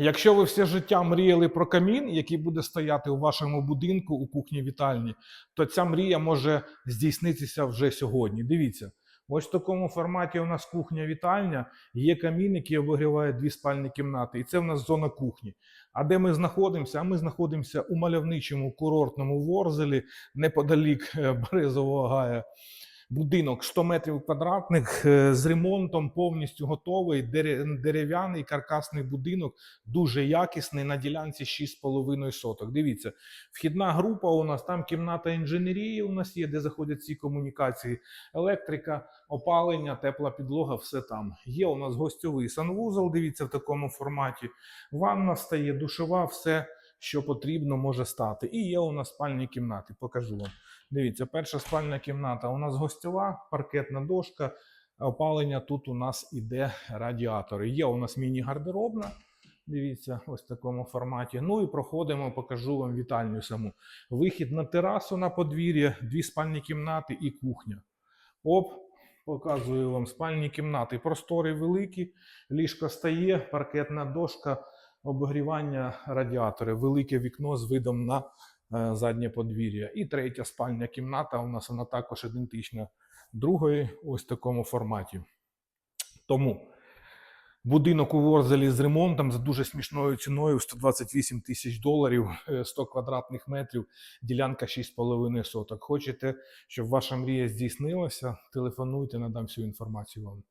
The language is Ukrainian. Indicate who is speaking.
Speaker 1: Якщо ви все життя мріяли про камін, який буде стояти у вашому будинку у кухні вітальні, то ця мрія може здійснитися вже сьогодні. Дивіться, ось в такому форматі у нас кухня-вітальня, є камін, який обігріває дві спальні кімнати, і це в нас зона кухні. А де ми знаходимося? А ми знаходимося у мальовничому курортному Ворзелі, неподалік е, Березового гая. Будинок 100 метрів квадратних е, з ремонтом повністю готовий. Дерев'яний каркасний будинок, дуже якісний на ділянці 6,5 соток. Дивіться, вхідна група у нас там кімната інженерії. У нас є, де заходять ці комунікації, електрика, опалення, тепла підлога, все там. Є у нас гостьовий санвузол. Дивіться в такому форматі. Ванна стає, душова, все, що потрібно, може стати. І є у нас спальні кімнати. Покажу вам. Дивіться, перша спальня кімната у нас гостьова, паркетна дошка. Опалення тут у нас іде радіатори. Є у нас міні-гардеробна. Дивіться, ось в такому форматі. Ну і проходимо, покажу вам вітальню саму. Вихід на терасу на подвір'я, дві спальні кімнати і кухня. Оп, показую вам спальні кімнати. Простори великі, ліжко стає, паркетна дошка, обігрівання радіатори, велике вікно з видом на е, заднє подвір'я. І третя спальня кімната у нас вона також ідентична другої, ось в такому форматі. Тому будинок у Ворзелі з ремонтом за дуже смішною ціною в 128 тисяч доларів, е, 100 квадратних метрів, ділянка 6,5 соток. Хочете, щоб ваша мрія здійснилася? Телефонуйте, надам всю інформацію вам.